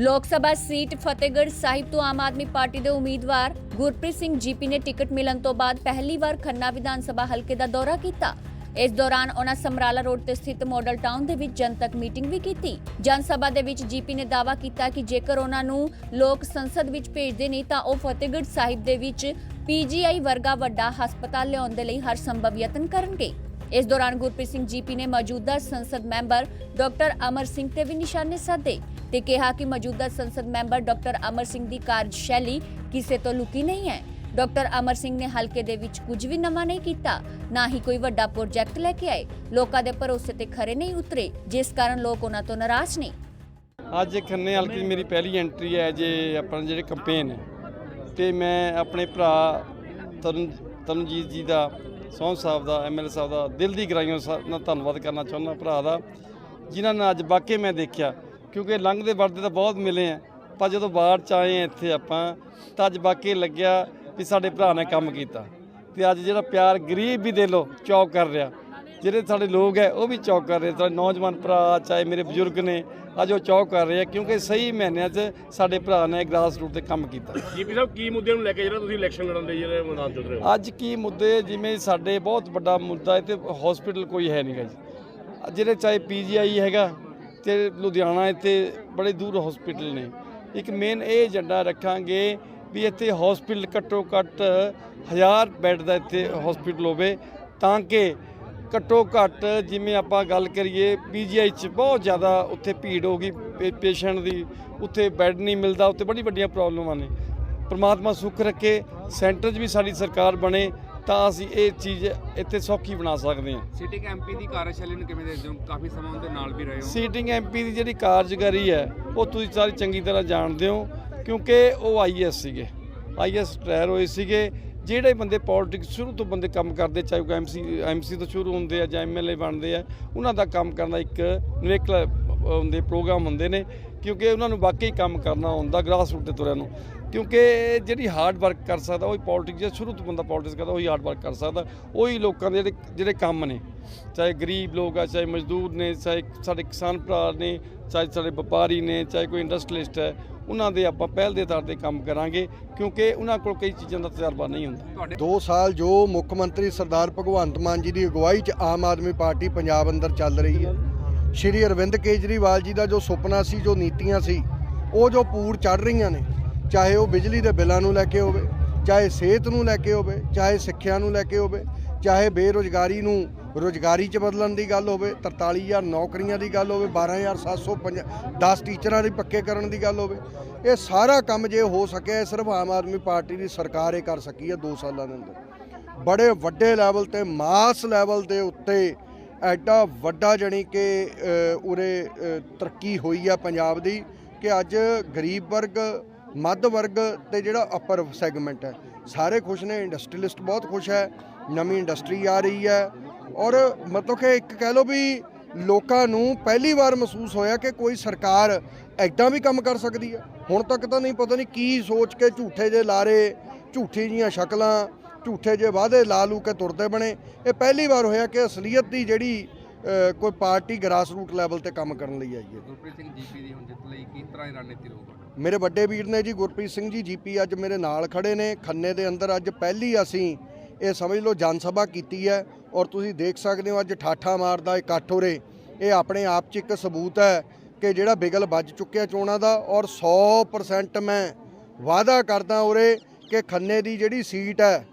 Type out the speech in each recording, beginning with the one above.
ਲੋਕ ਸਭਾ ਸੀਟ ਫਤਿਹਗੜ੍ਹ ਸਾਹਿਬ ਤੋਂ ਆਮ ਆਦਮੀ ਪਾਰਟੀ ਦੇ ਉਮੀਦਵਾਰ ਗੁਰਪ੍ਰੀਤ ਸਿੰਘ ਜੀਪੀ ਨੇ ਟਿਕਟ ਮਿਲਣ ਤੋਂ ਬਾਅਦ ਪਹਿਲੀ ਵਾਰ ਖੰਨਾ ਵਿਧਾਨ ਸਭਾ ਹਲਕੇ ਦਾ ਦੌਰਾ ਕੀਤਾ। ਇਸ ਦੌਰਾਨ ਉਹਨਾਂ ਸਮਰਾਲਾ ਰੋਡ ਤੇ ਸਥਿਤ ਮਾਡਲ ਟਾਊਨ ਦੇ ਵਿੱਚ ਜਨਤਕ ਮੀਟਿੰਗ ਵੀ ਕੀਤੀ। ਜਨ ਸਭਾ ਦੇ ਵਿੱਚ ਜੀਪੀ ਨੇ ਦਾਅਵਾ ਕੀਤਾ ਕਿ ਜੇਕਰ ਉਹਨਾਂ ਨੂੰ ਲੋਕ ਸੰਸਦ ਵਿੱਚ ਭੇਜਦੇ ਨਹੀਂ ਤਾਂ ਉਹ ਫਤਿਹਗੜ੍ਹ ਸਾਹਿਬ ਦੇ ਵਿੱਚ ਪੀਜੀਆਈ ਵਰਗਾ ਵੱਡਾ ਹਸਪਤਾਲ ਲਿਆਉਣ ਦੇ ਲਈ ਹਰ ਸੰਭਵ ਯਤਨ ਕਰਨਗੇ। ਇਸ ਦੌਰਾਨ ਗੁਰਪ੍ਰੀਤ ਸਿੰਘ ਜੀਪੀ ਨੇ ਮੌਜੂਦਾ ਸੰਸਦ ਮੈਂਬਰ ਡਾਕਟਰ ਅਮਰ ਸਿੰਘ ਤੇ ਵੀ ਨਿਸ਼ਾਨੇ ਸਾਧੇ। ਤੇ ਕਿਹਾ ਕਿ ਮੌਜੂਦਾ ਸੰਸਦ ਮੈਂਬਰ ਡਾਕਟਰ ਅਮਰ ਸਿੰਘ ਦੀ ਕਾਰਜਸ਼ੈਲੀ ਕਿਸੇ ਤੋਂ ਲੁਕੀ ਨਹੀਂ ਹੈ। ਡਾਕਟਰ ਅਮਰ ਸਿੰਘ ਨੇ ਹਲਕੇ ਦੇ ਵਿੱਚ ਕੁਝ ਵੀ ਨਵਾਂ ਨਹੀਂ ਕੀਤਾ, ਨਾ ਹੀ ਕੋਈ ਵੱਡਾ ਪ੍ਰੋਜੈਕਟ ਲੈ ਕੇ ਆਏ। ਲੋਕਾਂ ਦੇ ਭਰੋਸੇ ਤੇ ਖਰੇ ਨਹੀਂ ਉਤਰੇ, ਜਿਸ ਕਾਰਨ ਲੋਕ ਉਹਨਾਂ ਤੋਂ ਨਾਰਾਜ਼ ਨੇ। ਅੱਜ ਖੰਨੇ ਹਲਕੇ 'ਚ ਮੇਰੀ ਪਹਿਲੀ ਐਂਟਰੀ ਹੈ ਜੇ ਆਪਣਾ ਜਿਹੜੇ ਕੰਪੇਨ ਤੇ ਮੈਂ ਆਪਣੇ ਭਰਾ ਤਰਨ, ਤਰਨਜੀਤ ਜੀ ਦਾ ਸੌਂ ਸਾਹਿਬ ਦਾ ਐਮਐਲਏ ਸਾਹਿਬ ਦਾ ਦਿਲ ਦੀ ਗਰਾਈਆਂ ਨਾਲ ਧੰਨਵਾਦ ਕਰਨਾ ਚਾਹੁੰਦਾ ਭਰਾ ਦਾ, ਜਿਨ੍ਹਾਂ ਨੇ ਅੱਜ ਵਾਕਈ ਮੈਂ ਦੇਖਿਆ। ਕਿਉਂਕਿ ਲੰਘਦੇ ਵੜਦੇ ਤਾਂ ਬਹੁਤ ਮਿਲੇ ਆ। ਪਰ ਜਦੋਂ ਬਾਹਰ ਚ ਆਏ ਆ ਇੱਥੇ ਆਪਾਂ ਤਾਂ ਅੱਜ ਵਾਕਈ ਲੱਗਿਆ ਵੀ ਸਾਡੇ ਭਰਾ ਨੇ ਕੰਮ ਕੀਤਾ। ਤੇ ਅੱਜ ਜਿਹੜਾ ਪਿਆਰ ਗਰੀਬ ਵੀ ਦੇ ਲੋ ਚੌਕ ਕਰ ਰਿਹਾ। ਜਿਹੜੇ ਸਾਡੇ ਲੋਕ ਹੈ ਉਹ ਵੀ ਚੌਕ ਕਰ ਰਹੇ। ਸਾਡੇ ਨੌਜਵਾਨ ਭਰਾ ਚਾਹੇ ਮੇਰੇ ਬਜ਼ੁਰਗ ਨੇ ਅੱਜ ਉਹ ਚੌਕ ਕਰ ਰਹੇ ਆ ਕਿਉਂਕਿ ਸਹੀ ਮਹੀਨਿਆਂ 'ਚ ਸਾਡੇ ਭਰਾ ਨੇ ਗ੍ਰਾਸ ਰੂਟ ਤੇ ਕੰਮ ਕੀਤਾ। ਜੀਪੀ ਸਾਹਿਬ ਕੀ ਮੁੱਦਿਆਂ ਨੂੰ ਲੈ ਕੇ ਜਿਹੜਾ ਤੁਸੀਂ ਇਲੈਕਸ਼ਨ ਲੜਨ ਦੇ ਜਿਹੜੇ ਮੈਦਾਨ ਰਹੇ ਹੋ? ਅੱਜ ਕੀ ਮੁੱਦੇ ਜਿਵੇਂ ਸਾਡੇ ਬਹੁਤ ਵੱਡਾ ਮੁੱਦਾ ਤੇ ਹਸਪੀਟਲ ਕੋਈ ਹੈ ਨਹੀਂਗਾ ਜੀ। ਜਿਹੜੇ ਚਾਹੇ ਪੀਜੀਆਈ ਹੈਗਾ ਤੇ ਲੁਧਿਆਣਾ ਇੱਥੇ ਬੜੇ ਦੂਰ ਹਸਪੀਟਲ ਨੇ। ਇੱਕ ਮੇਨ ਇਹ ਏਜੰਡਾ ਰੱਖਾਂਗੇ ਵੀ ਇੱਥੇ ਹਸਪੀਟਲ ਘੱਟੋ ਘੱਟ 1000 ਬੈੱਡ ਦਾ ਇੱਥੇ ਹਸਪੀਟਲ ਹੋਵੇ ਤਾਂ ਕਿ ਘੱਟੋ ਘੱਟ ਜਿਵੇਂ ਆਪਾਂ ਗੱਲ ਕਰੀਏ ਪੀਜੀਆਈ 'ਚ ਬਹੁਤ ਜ਼ਿਆਦਾ ਉੱਥੇ ਭੀੜ ਹੋ ਗਈ ਪੇਸ਼ੈਂਟ ਦੀ, ਉੱਥੇ ਬੈੱਡ ਨਹੀਂ ਮਿਲਦਾ, ਉੱਥੇ ਬੜੀ ਵੱਡੀਆਂ ਪ੍ਰੋਬਲਮਾਂ ਨੇ। ਪਰਮਾਤਮਾ ਸੁੱਖ ਰੱਖੇ ਸੈਂਟਰ 'ਚ ਵੀ ਸਾਡੀ ਸਰਕਾਰ ਬਣੇ। ਤਾਂ ਅਸੀਂ ਇਹ ਚੀਜ਼ ਇੱਥੇ ਸੌਖੀ ਬਣਾ ਸਕਦੇ ਹਾਂ। ਸਿਟਿੰਗ ਐਮਪੀ ਦੀ ਕਾਰਜਸ਼ੈਲੀ ਨੂੰ ਕਿਵੇਂ ਦੇਖਦੇ ਹੋ? ਕਾਫੀ ਸਮਾਂ ਉਹਦੇ ਨਾਲ ਵੀ ਰਹੇ ਹੋ। ਸੀਟਿੰਗ ਐਮਪੀ ਦੀ ਜਿਹੜੀ ਕਾਰਜਕਾਰੀ ਹੈ ਉਹ ਤੁਸੀਂ ਸਾਰੀ ਚੰਗੀ ਤਰ੍ਹਾਂ ਜਾਣਦੇ ਹੋ ਕਿਉਂਕਿ ਉਹ ਆਈਐਸ ਸੀਗੇ। ਆਈਐਸ ਰਿਟਾਇਰ ਹੋਏ ਸੀਗੇ। ਜਿਹੜੇ ਬੰਦੇ ਪੋਲਿਟਿਕਸ ਸ਼ੁਰੂ ਤੋਂ ਬੰਦੇ ਕੰਮ ਕਰਦੇ ਚਾਹੇ ਉਹ ਐਮਸੀ ਐਮਸੀ ਤੋਂ ਸ਼ੁਰੂ ਹੁੰਦੇ ਆ ਜਾਂ ਐਮਐਲਏ ਬਣਦੇ ਆ ਉਹਨਾਂ ਦਾ ਕੰਮ ਕਰਨ ਦਾ ਇੱਕ ਨਿਵੇਕਲਾ ਹੁੰਦੇ ਪ੍ਰੋਗਰਾਮ ਹੁੰਦੇ ਨੇ ਕਿਉਂਕਿ ਉਹਨਾਂ ਨੂੰ ਵਾਕਈ ਕੰਮ ਕਰਨਾ ਹੁੰਦਾ ਗ੍ਰਾਸ ਰੂਟ ਤੇ ਤੁਰਿਆਂ ਨੂੰ। ਕਿਉਂਕਿ ਜਿਹੜੀ ਹਾਰਡ ਵਰਕ ਕਰ ਸਕਦਾ ਉਹ ਪੋਲਿਟਿਕਸ ਜੇ ਸ਼ੁਰੂ ਤੋਂ ਬੰਦਾ ਪੋਲਿਟਿਕਸ ਕਰਦਾ ਉਹੀ ਹਾਰਡ ਵਰਕ ਕਰ ਸਕਦਾ। ਉਹੀ ਲੋਕਾਂ ਦੇ ਜਿਹੜੇ ਜਿਹੜੇ ਕੰਮ ਨੇ ਚਾਹੇ ਗਰੀਬ ਲੋਕ ਆ ਚਾਹੇ ਮਜ਼ਦੂਰ ਨੇ ਚਾਹੇ ਸਾਡੇ ਕਿਸਾਨ ਭਰਾ ਨੇ ਚਾਹੇ ਸਾਡੇ ਵਪਾਰੀ ਨੇ ਚਾਹੇ ਕੋਈ ਇੰਡਸਟਰੀਲਿਸਟ ਹੈ ਉਹਨਾਂ ਦੇ ਆਪਾਂ ਪਹਿਲ ਦੇ ਆਧਾਰ ਤੇ ਕੰਮ ਕਰਾਂਗੇ ਕਿਉਂਕਿ ਉਹਨਾਂ ਕੋਲ ਕਈ ਚੀਜ਼ਾਂ ਦਾ ਤਜਰਬਾ ਨਹੀਂ ਹੁੰਦਾ। ਤੁਹਾਡੇ 2 ਸਾਲ ਜੋ ਮੁੱਖ ਮੰਤਰੀ ਸਰਦਾਰ ਭਗਵੰਤ ਮਾਨ ਜੀ ਦੀ ਅਗਵਾਈ 'ਚ ਆਮ ਆਦਮੀ ਪਾਰਟੀ ਪੰਜਾਬ ਅੰਦਰ ਚੱਲ ਰਹੀ ਹੈ। ਸ਼੍ਰੀ ਅਰਵਿੰਦ ਕੇਜਰੀਵਾਲ ਜੀ ਦਾ ਜੋ ਸੁਪਨਾ ਸੀ ਜੋ ਨੀਤੀਆਂ ਸੀ ਉਹ ਜੋ ਪੂਰ ਚੜ ਰਹੀਆਂ ਨੇ ਚਾਹੇ ਉਹ ਬਿਜਲੀ ਦੇ ਬਿੱਲਾਂ ਨੂੰ ਲੈ ਕੇ ਹੋਵੇ, ਚਾਹੇ ਸਿਹਤ ਨੂੰ ਲੈ ਕੇ ਹੋਵੇ, ਚਾਹੇ ਸਿੱਖਿਆ ਨੂੰ ਲੈ ਕੇ ਹੋਵੇ, ਚਾਹੇ ਬੇਰੁਜ਼ਗਾਰੀ ਨੂੰ ਰੁਜ਼ਗਾਰੀ 'ਚ ਬਦਲਣ ਦੀ ਗੱਲ ਹੋਵੇ 43000 ਨੌਕਰੀਆਂ ਦੀ ਗੱਲ ਹੋਵੇ 12710 ਟੀਚਰਾਂ ਦੀ ਪੱਕੇ ਕਰਨ ਦੀ ਗੱਲ ਹੋਵੇ, ਇਹ ਸਾਰਾ ਕੰਮ ਜੇ ਹੋ ਸਕਿਆ, ਇਹ ਸਿਰਫ ਆਮ ਆਦਮੀ ਪਾਰਟੀ ਦੀ ਸਰਕਾਰ ਇਹ ਕਰ ਸਕੀ ਹੈ 2 ਸਾਲਾਂ ਦੇ ਅੰਦਰ। ਬੜੇ ਵੱਡੇ ਲੈਵਲ ਤੇ, ਮਾਸ ਲੈਵਲ ਦੇ ਉੱਤੇ ਐਡਾ ਵੱਡਾ ਜਣੀ ਕਿ ਉਰੇ ਤਰੱਕੀ ਹੋਈ ਆ ਪੰਜਾਬ ਦੀ ਕਿ ਅੱਜ ਗਰੀਬ ਵਰਗ ਮੱਧ ਵਰਗ ਤੇ ਜਿਹੜਾ ਅਪਰ ਸੈਗਮੈਂਟ ਹੈ, ਸਾਰੇ ਖੁਸ਼ ਨੇ ਇੰਡਸਟਰੀਲਿਸਟ ਬਹੁਤ ਖੁਸ਼ ਹੈ, ਨਵੀਂ ਇੰਡਸਟਰੀ ਆ ਰਹੀ ਹੈ ਔਰ ਮਤਲਬ ਕਿ ਇੱਕ ਕਹਿ ਲਓ ਵੀ ਲੋਕਾਂ ਨੂੰ ਪਹਿਲੀ ਵਾਰ ਮਹਿਸੂਸ ਹੋਇਆ ਕਿ ਕੋਈ ਸਰਕਾਰ ਐਦਾਂ ਵੀ ਕੰਮ ਕਰ ਸਕਦੀ ਹੈ। ਹੁਣ ਤੱਕ ਤਾਂ ਨਹੀਂ, ਪਤਾ ਨਹੀਂ ਕੀ ਸੋਚ ਕੇ ਝੂਠੇ ਜੇ ਲਾਰੇ, ਝੂਠੀ ਜੀਆਂ ਸ਼ਕਲਾਂ, ਝੂਠੇ ਜੇ ਵਾਅਦੇ ਲਾ ਲੂ ਕੇ ਤੁਰਦੇ ਬਣੇ। ਇਹ ਪਹਿਲੀ ਵਾਰ ਹੋਇਆ ਕਿ ਅਸਲੀਅਤ ਦੀ ਜਿਹੜੀ ਕੋਈ ਪਾਰਟੀ ਗ੍ਰਾਸ ਰੂਟ ਲੈਵਲ ਤੇ ਕੰਮ ਕਰਨ ਲਈ ਆਈ ਹੈ। ਗੁਰਪ੍ਰੀਤ ਸਿੰਘ ਜੀਪੀ ਦੀ ਹੁਣ ਜਿੱਤ ਲਈ ਕਿਸ ਤਰ੍ਹਾਂ ਦੀ ਰਣਨੀਤੀ ਰਹੂਗਾ? ਮੇਰੇ ਵੱਡੇ ਵੀਰ ਨੇ ਜੀ ਗੁਰਪ੍ਰੀਤ ਸਿੰਘ ਜੀ, ਜੀਪੀ ਅੱਜ ਮੇਰੇ ਨਾਲ ਖੜੇ ਨੇ। ਖੰਨੇ ਦੇ ਅੰਦਰ ਅੱਜ ਪਹਿਲੀ ਅਸੀਂ ਇਹ ਸਮਝ ਲਓ ਜਨ ਸਭਾ ਕੀਤੀ ਹੈ ਔਰ ਤੁਸੀਂ ਦੇਖ ਸਕਦੇ ਹੋ ਅੱਜ ਠਾਠਾ ਮਾਰਦਾ ਇਕੱਠ ਉਰੇ ਇਹ ਆਪਣੇ ਆਪ 'ਚ ਇੱਕ ਸਬੂਤ ਹੈ ਕਿ ਜਿਹੜਾ ਬਿਗਲ ਵੱਜ ਚੁੱਕਿਆ ਚੋਣਾਂ ਦਾ ਔਰ 100% ਮੈਂ ਵਾਅਦਾ ਕਰਦਾ ਉਰੇ ਕਿ ਖੰਨੇ ਦੀ ਜਿਹੜੀ ਸੀਟ ਹੈ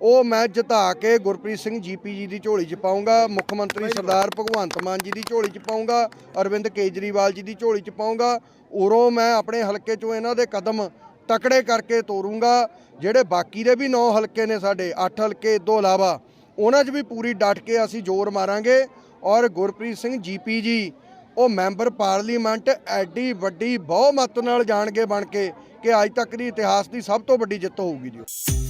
ਉਹ ਮੈਂ ਜਿਤਾ ਕੇ ਗੁਰਪ੍ਰੀਤ ਸਿੰਘ ਜੀਪੀ ਜੀ ਦੀ ਝੋਲੀ 'ਚ ਪਾਉਂਗਾ ਮੁੱਖ ਮੰਤਰੀ ਸਰਦਾਰ ਭਗਵੰਤ ਮਾਨ ਜੀ ਦੀ ਝੋਲੀ 'ਚ ਪਾਉਂਗਾ ਅਰਵਿੰਦ ਕੇਜਰੀਵਾਲ ਜੀ ਦੀ ਝੋਲੀ 'ਚ ਪਾਉਂਗਾ ਉਰੋਂ ਮੈਂ ਆਪਣੇ ਹਲਕੇ 'ਚੋਂ ਇਹਨਾਂ ਦੇ ਕਦਮ ਤਕੜੇ ਕਰਕੇ ਤੋਰੂੰਗਾ ਜਿਹੜੇ ਬਾਕੀ ਦੇ ਵੀ 9 ਹਲਕੇ ਨੇ ਸਾਡੇ 8 ਹਲਕੇ ਤੋਂ ਇਲਾਵਾ ਉਹਨਾਂ 'ਚ ਵੀ ਪੂਰੀ ਡਟ ਕੇ ਅਸੀਂ ਜ਼ੋਰ ਮਾਰਾਂਗੇ ਔਰ ਗੁਰਪ੍ਰੀਤ ਸਿੰਘ ਜੀਪੀ ਜੀ ਉਹ ਮੈਂਬਰ ਪਾਰਲੀਮੈਂਟ ਐਡੀ ਵੱਡੀ ਬਹੁਮਤ ਨਾਲ ਜਾਣਗੇ ਬਣ ਕੇ ਕਿ ਅੱਜ ਤੱਕ ਦੀ ਇਤਿਹਾਸ ਦੀ ਸਭ ਤੋਂ ਵੱਡੀ ਜਿੱਤ ਹੋਊਗੀ ਜੀ